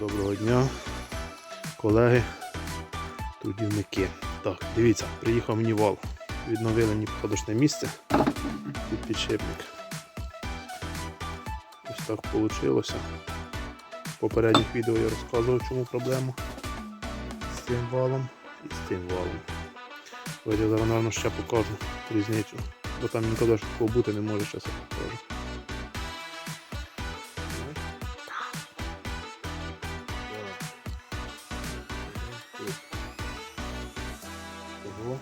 Доброго дня, колеги, трудівники. Так, дивіться, приїхав мені вал. Відновили мені посадочне місце під підшипник. Ось так вийшло. В попередніх відео я розказував, чому проблема з цим валом і з цим валом. Ось я зараз, мабуть, ще покажу різницю. Бо там він казав, такого бути не може, зараз я покажу. Ого.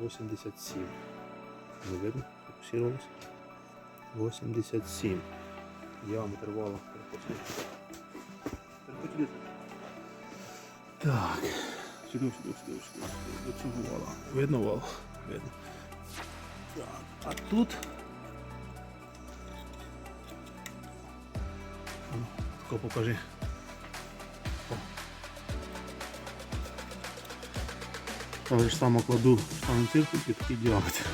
87. Не видно? Фокусировалось. 87. Диаметр вала. Переходи. Так. Сюди, сюди, сюди, сюди. До цього вала. Видно вал? Видно. Так. А тут. Ну, покажи. Але ж саме кладу штанну цирку під такий діаметр.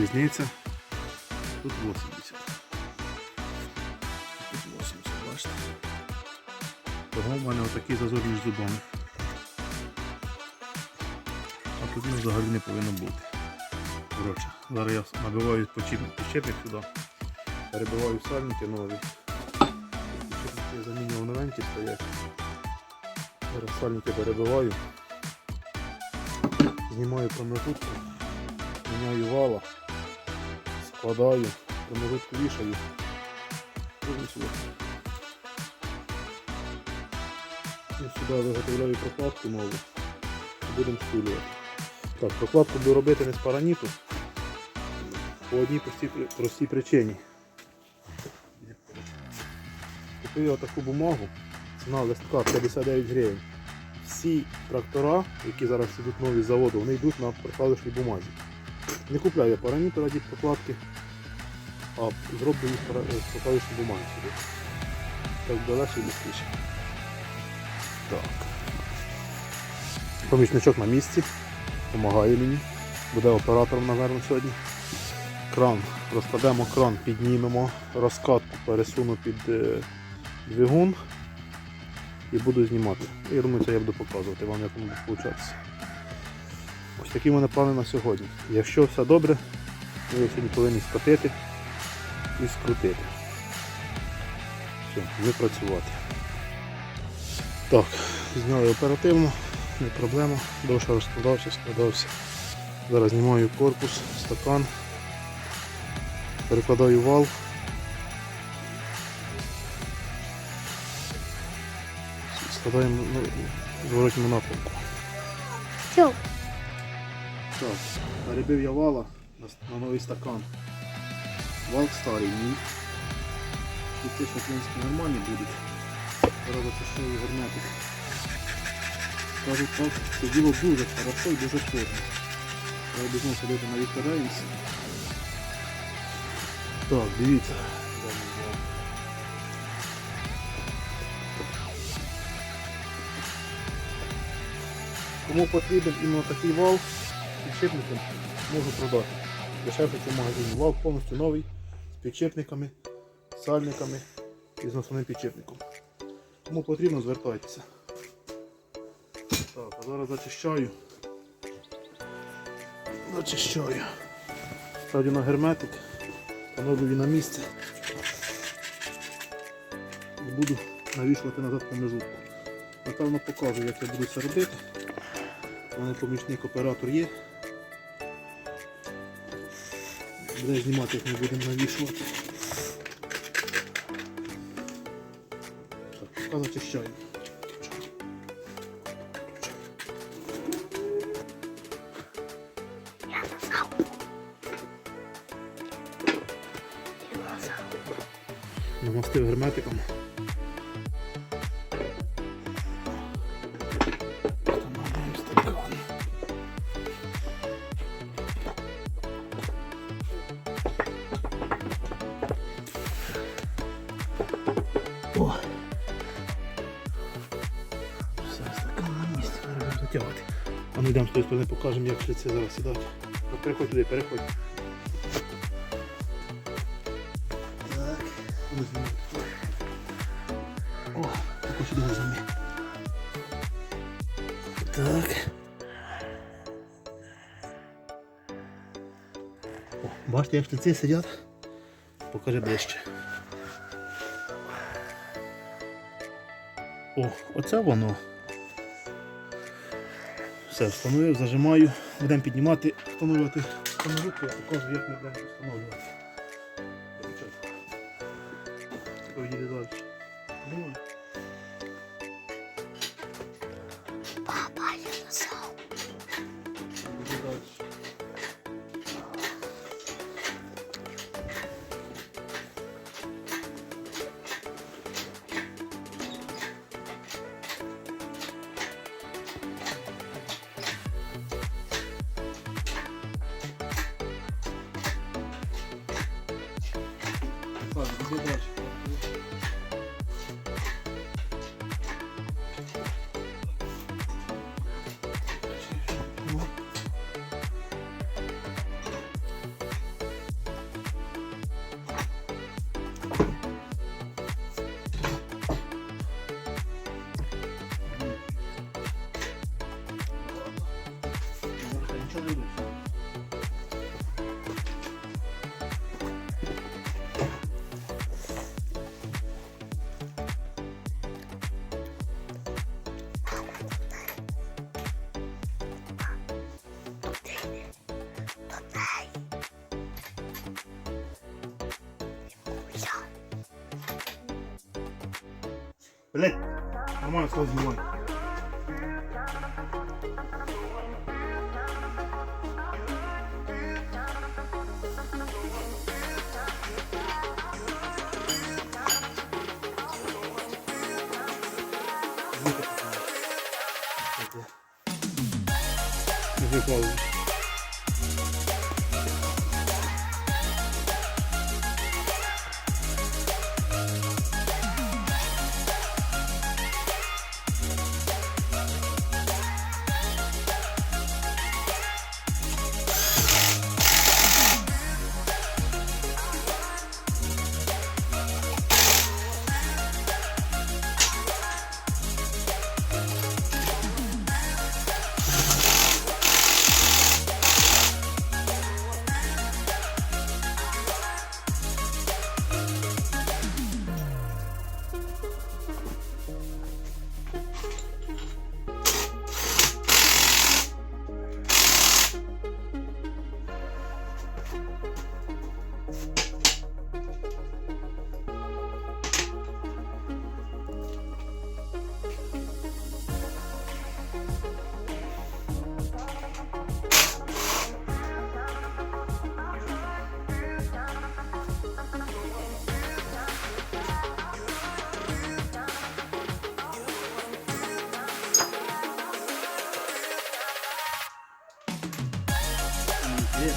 Різниця. Тут 80. Тут 80, бачите. Того в мене отакий зазор між зубами. А тут він взагалі не повинно бути. Коротше, зараз я набиваю почіпник підщепник сюди. Перебиваю сальники нові. Підщепники я замінював новенькі стоять. Зараз перебиваю. Знімаю промежутку, міняю вала, складаю, промежутку вішаю. І сюди виготовляю прокладку нову. Будемо скулювати. Так, прокладку буду робити не з параніту. По одній простій, простій причині. Купив я таку бумагу, ціна листка 59 гривень. Всі трактора, які зараз йдуть нові з заводу, вони йдуть на прокладочній бумазі. Не купляю я параніту раді прокладки, а зроблю їх е, з прокладочній бумаги сюди. Так легше і швидше. Так. Помічничок на місці, допомагає мені. Буде оператором, напевно, сьогодні. Кран. Розкладемо кран, піднімемо, розкатку пересуну під е, двигун і буду знімати. Я думаю, це я буду показувати вам, як воно буде получатися. Ось такі в мене плани на сьогодні. Якщо все добре, ми його сьогодні повинні скотити і скрутити. Все, не працювати. Так, зняли оперативно, не проблема. Довше розкладався, складався. Зараз знімаю корпус, стакан, перекладаю вал. Складаємо в зворотньому напрямку. Що? Так, перебив я вала на, на новий стакан. Вал старий, мій. І ті шотландські нормальні будуть. Зараз запишу герметик. Скажу так, це діло дуже хорошо і дуже сложно. Треба без сидіти на відкладаємося. Так, дивіться. Кому потрібен іменно такий вал з підшипником, можу продати. Дешевше в магазині. Вал повністю новий, з підшипниками, сальниками і з основним підшипником. Кому потрібно, звертайтеся. Так, а зараз зачищаю. Зачищаю. Ставлю на герметик, встановлюю на місце і буду навішувати назад промежутку. Напевно покажу, як я буду це робити. У мене помічник оператор є. Буде знімати, як ми будемо навішувати. Так, зачищаю. Намастив герметиком. А ну йдемо з тої сторони, покажемо, як шліці зараз сідати. Переходь туди, переходь. Так. О, таку сюди зніми. Так. О, бачите, як шліці сидять? Покажи ближче. О, оце воно. Все, встановив, зажимаю. Будемо піднімати, встановлювати встановлювати, я покажу, як ми будемо встановлювати. Так, іди далі. Ну. Let. I want to close you one. Thank you. Так,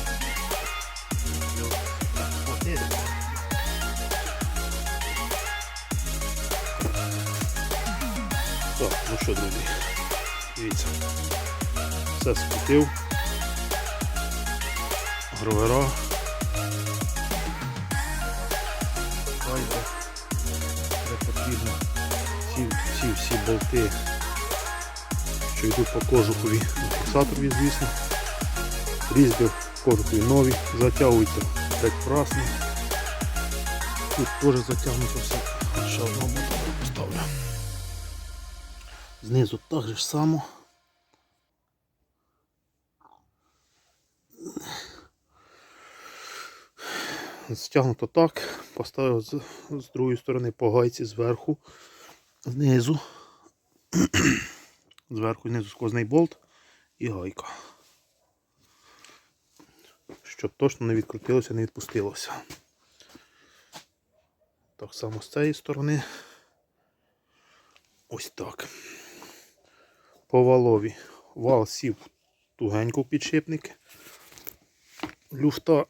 ну що, друзі, дивіться. Все скрутив. Гровера. Гайда. Де потрібно. Всі, всі, всі болти, що йдуть по кожухові, фіксаторові, звісно. Різьби кожухові нові, затягуються прекрасно. Тут теж затягнуто все. Ще одного мотора поставлю. Знизу так же само. Стягнуто так, поставив з, з другої сторони по гайці зверху, знизу, зверху знизу сквозний болт і гайка. Щоб точно не відкрутилося, не відпустилося. Так само з цієї сторони. Ось так. По валові. Вал сів тугенько в підшипник. Люфта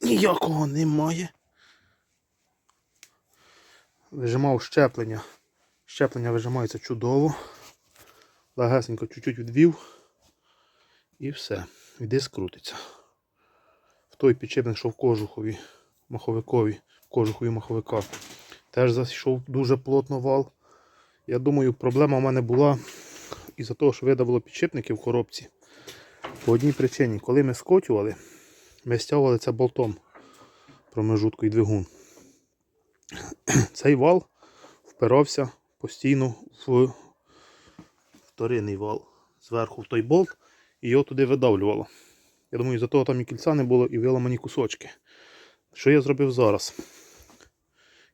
ніякого немає. Вижимав щеплення. Щеплення вижимається чудово. Легесенько чуть-чуть відвів. І все. І диск крутиться. В той підшипник, що в кожухові, маховикові, в кожуху і маховика. Теж зайшов дуже плотно вал. Я думаю, проблема в мене була із-за того, що видавило підшипники в коробці. По одній причині, коли ми скочували, ми стягували це болтом промежутку і двигун. Цей вал впирався постійно в вторинний вал зверху в той болт і його туди видавлювало. Я думаю, за того там і кільця не було, і виламані кусочки. Що я зробив зараз?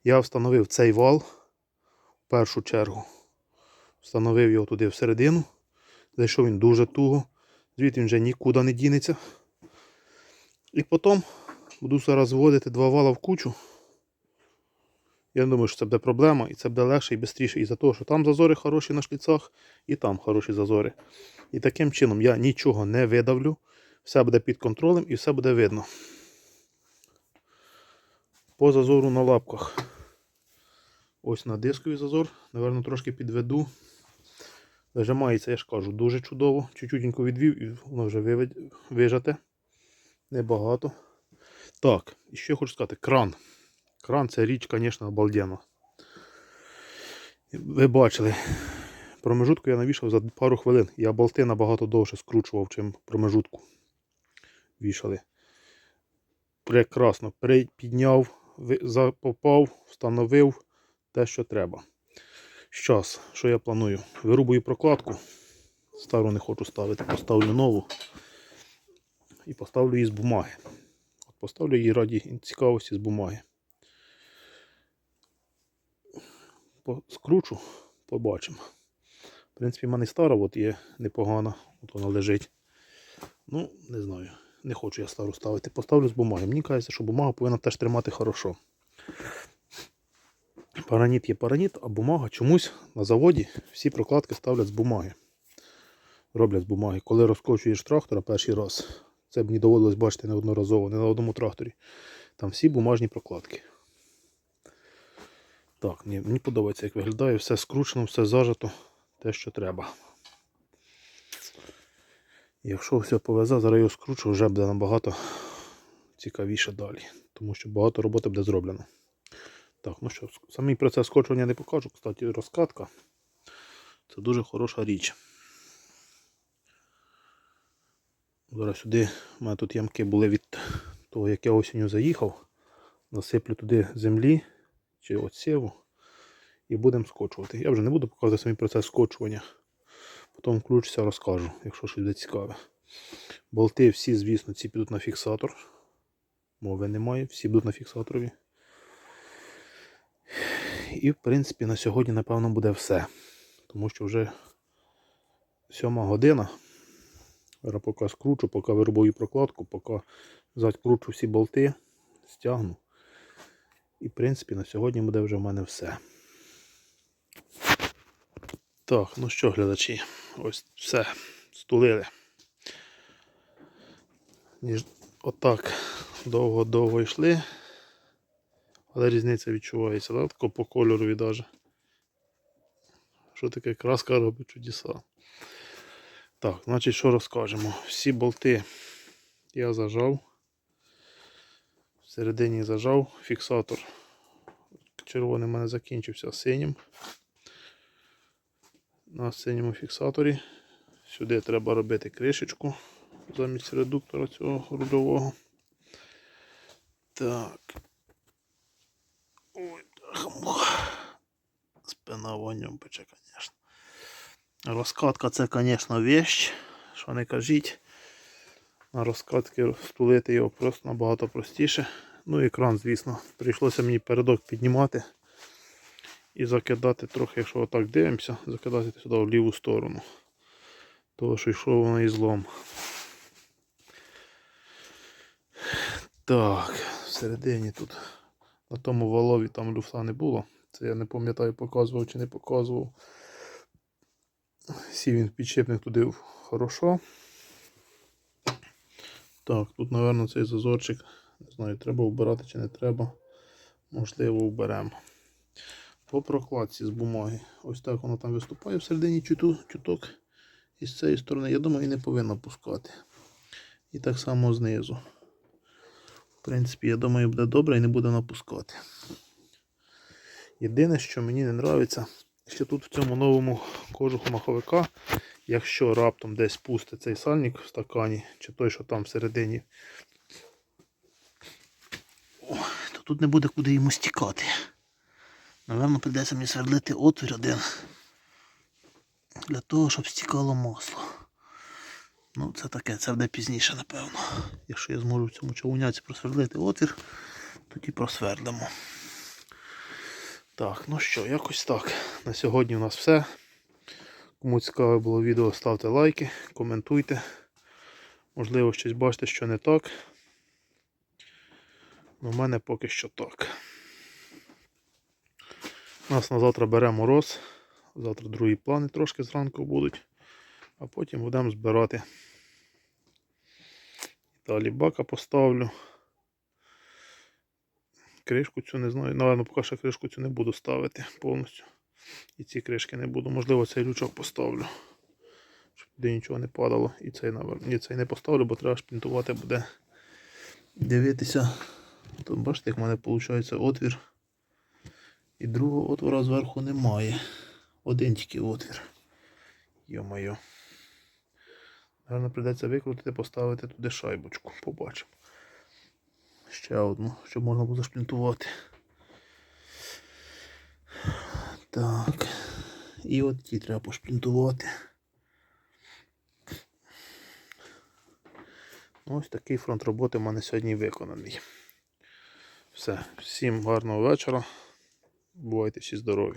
Я встановив цей вал в першу чергу. Встановив його туди всередину. Зайшов він дуже туго. Звідти він вже нікуди не дінеться. І потім буду зараз зводити два вала в кучу. Я думаю, що це буде проблема, і це буде легше і швидше. І за того, що там зазори хороші на шліцах, і там хороші зазори. І таким чином я нічого не видавлю. Все буде під контролем і все буде видно. По зазору на лапках. Ось на дисковий зазор. Наверно, трошки підведу. Вижимається, я ж кажу, дуже чудово. Чуть-чутенько відвів і воно вже вижате. Небагато. Так, і я хочу сказати, кран. Кран це річ, звісно, обалденна. Ви бачили, промежутку я навішав за пару хвилин. Я болти набагато довше скручував, чим промежутку вішали. Прекрасно. Підняв, попав, встановив те, що треба. Щас, що я планую? Вирубую прокладку. Стару не хочу ставити, поставлю нову. І поставлю її з бумаги. От поставлю її раді цікавості з бумаги. Скручу, побачимо. В принципі, в мене стара от є непогана, от вона лежить. Ну, не знаю. Не хочу я стару ставити. Поставлю з бумаги. Мені кажеться, що бумага повинна теж тримати хорошо. Параніт є параніт, а бумага чомусь на заводі всі прокладки ставлять з бумаги. Роблять з бумаги. Коли розкочуєш трактора перший раз, це б мені доводилось бачити неодноразово, не на одному тракторі. Там всі бумажні прокладки. Так, мені подобається, як виглядає, все скручено, все зажато, те, що треба. Якщо все повезе, зараз його скручу, вже буде набагато цікавіше далі, тому що багато роботи буде зроблено. Так, ну що, самий процес скочування не покажу. Кстати, розкатка. Це дуже хороша річ. Зараз сюди у мене тут ямки були від того, як я осінню заїхав. Насиплю туди землі чи отсіву і будемо скочувати. Я вже не буду показувати самий процес скочування. Потім включуся, розкажу, якщо щось буде цікаве. Болти всі, звісно, ці підуть на фіксатор. Мови немає, всі будуть на фіксаторові. І, в принципі, на сьогодні, напевно, буде все. Тому що вже сьома година. Зараз поки скручу, поки виробую прокладку, поки закручу всі болти, стягну. І, в принципі, на сьогодні буде вже в мене все. Так, ну що, глядачі, ось все, стулили. Ніж отак довго-довго йшли. Але різниця відчувається, да? Тако по кольорові даже. Що таке краска робить чудеса. Так, значить, що розкажемо? Всі болти я зажав. Всередині зажав фіксатор. Червоний в мене закінчився синім. На синьому фіксаторі. Сюди треба робити кришечку замість редуктора цього рульового. Так. Ой. Спина вонем пече, звісно. Розкатка це, звісно, вещь, що не кажіть. На розкатки стулити його просто набагато простіше. Ну і кран, звісно, прийшлося мені передок піднімати і закидати трохи, якщо отак дивимося, закидати сюди в ліву сторону. Того, що йшов воно і злом. Так, всередині тут на тому валові там люфта не було. Це я не пам'ятаю, показував чи не показував. Сів він підшипник туди хорошо. Так, тут, напевно, цей зазорчик. Не знаю, треба вбирати чи не треба. Можливо, вберемо. По прокладці з бумаги. Ось так воно там виступає всередині чуту, чуток. І з цієї сторони, я думаю, і не повинно пускати. І так само знизу. В принципі, я думаю, буде добре і не буде напускати. Єдине, що мені не подобається, що тут в цьому новому кожуху маховика, якщо раптом десь пусти цей сальник в стакані, чи той, що там всередині, то тут не буде куди йому стікати. Напевно, прийдеться мені свердлити отвір один для того, щоб стікало масло. Ну, це таке, це буде пізніше, напевно. Якщо я зможу в цьому човуняці просвердлити отвір, тоді просвердлимо. Так, ну що, якось так. На сьогодні у нас все. Кому цікаве було відео, ставте лайки, коментуйте. Можливо, щось бачите, що не так. Ну, У мене поки що так. Нас на завтра бере мороз. Завтра другі плани трошки зранку будуть. А потім будемо збирати. Далі бака поставлю. Кришку цю не знаю. Наверно, поки що кришку цю не буду ставити повністю. І ці кришки не буду. Можливо, цей лючок поставлю. Щоб туди нічого не падало. І цей, наверно. Ні, цей не поставлю, бо треба шпінтувати буде. Дивитися. Тут бачите, як в мене виходить отвір. І другого отвора зверху немає. Один тільки отвір. Йо-моє. Наверно, прийдеться викрутити, поставити туди шайбочку. Побачимо. Ще одну, щоб можна було зашплінтувати. Так. І от ті треба пошплінтувати. Ось такий фронт роботи в мене сьогодні виконаний. Все. Всім гарного вечора. Бувайте всі здорові.